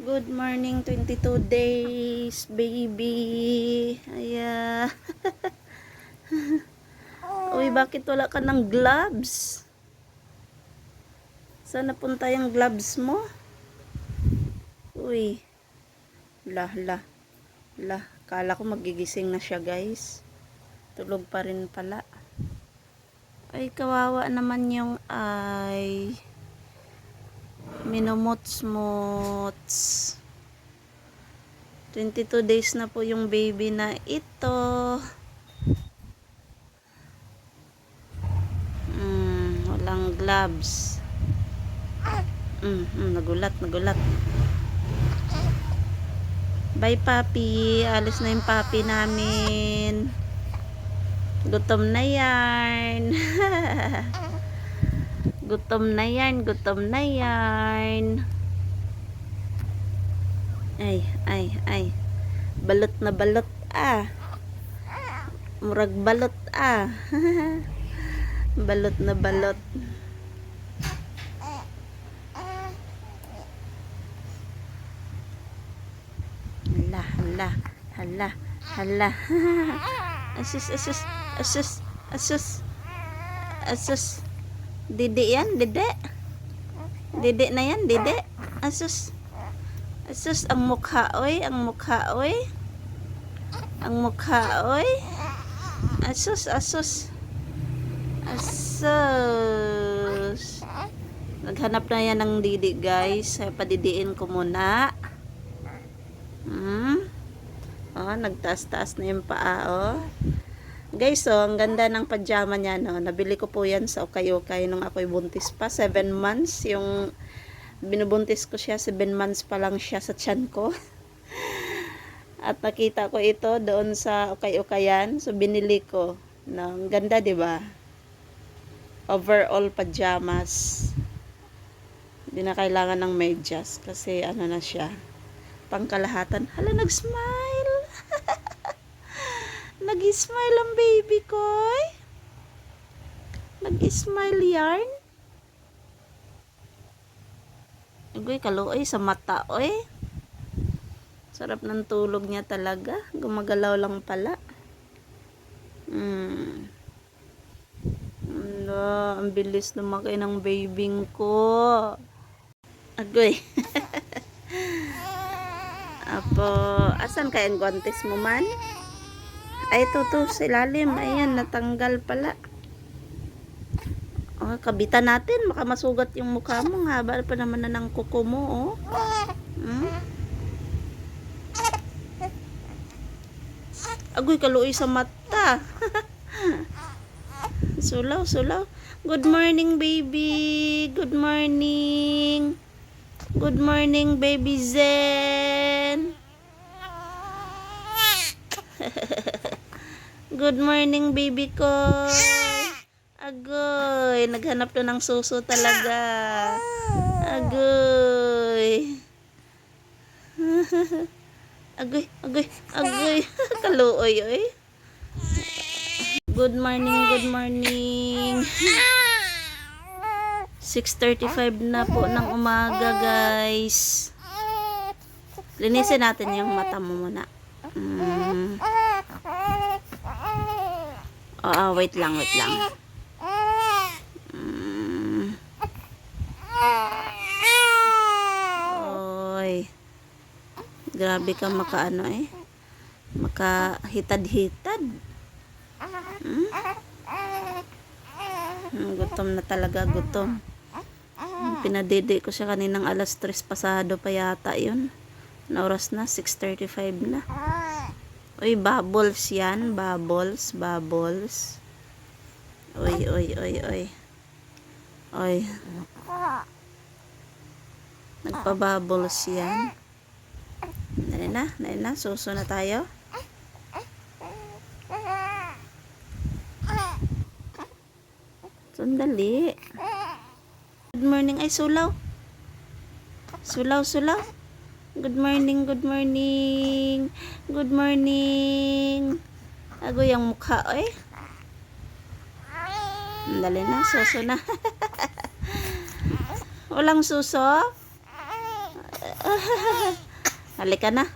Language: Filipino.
Good morning, 22 days, baby. Aya. Uy, bakit wala ka ng gloves? Saan napunta yung gloves mo? Uy. Lah, lah. Lah, kala ko magigising na siya, guys. Tulog pa rin pala. Ay, kawawa naman yung ay. Minumuts-muts. 22 days na po yung baby na ito. Mm, walang gloves. Mm, mm, nagulat, nagulat. Bye, papi. Alis na yung papi namin. Gutom na yan. gutom na yan, gutom na yan. Ay, ay, ay. Balot na balot ah. Murag balot ah. balot na balot. Hala, hala, hala, hala. asus, asus, asus, asus, asus. Dede yan, dede. Dede na yan, dede. Asus. Asus, ang mukha, oy. Ang mukha, oy. Ang mukha, oy. Asus, asus. Asus. Naghanap na yan ng didi, guys. Padidiin ko muna. Hmm. Oh, nagtaas-taas na yung paa, oh. Guys, oh, ang ganda ng pajama niya, no. Nabili ko po yan sa Ukay-Ukay nung ako'y buntis pa. 7 months. Yung binubuntis ko siya, 7 months pa lang siya sa tiyan ko. At nakita ko ito doon sa Ukay-Ukayan. So, binili ko. No, ang ganda, di ba? Overall pajamas. Hindi na kailangan ng medyas kasi ano na siya. Pangkalahatan. Hala, nag-smile. Nag-smile ang baby ko. Nag-smile yarn. Agoy, kaluoy sa mata, oy. Sarap ng tulog niya talaga. Gumagalaw lang pala. Hmm. Ano, ang bilis lumaki ng babing ko. Agoy. Apo, asan kaya ang guantes mo man? Ay, ito to, sa ilalim. Ayan, natanggal pala. Oh, kabitan natin. Baka masugat yung mukha mo. Haba pa naman na ng kuko mo, oh. Hmm? Agoy, kaluoy sa mata. sulaw, sulaw. Good morning, baby. Good morning. Good morning, baby Zen. Good morning, baby ko. Agoy, naghanap to ng suso talaga. Agoy. agoy, agoy, agoy. Kaluoy, oy. Good morning, good morning. 6.35 na po ng umaga, guys. Linisin natin yung mata mo muna. Mm. Oo, wait lang, wait lang. Mm. Oy. Grabe ka makaano eh. Makahitad-hitad. Hmm? Hmm, gutom na talaga, gutom. Pinadede ko siya kaninang alas 3 pasado pa yata yun. Na oras na, 6.35 na. Uy, bubbles yan. Bubbles, bubbles. Uy, uy, uy, uy. Uy. Nagpa-bubbles yan. Dali na, dali na. Suso na tayo. Sandali. Good morning. Ay, sulaw. Sulaw, sulaw. Good morning, good morning. Good morning. Ago yung mukha, oy. Dali na, suso na. Walang suso? Halika na.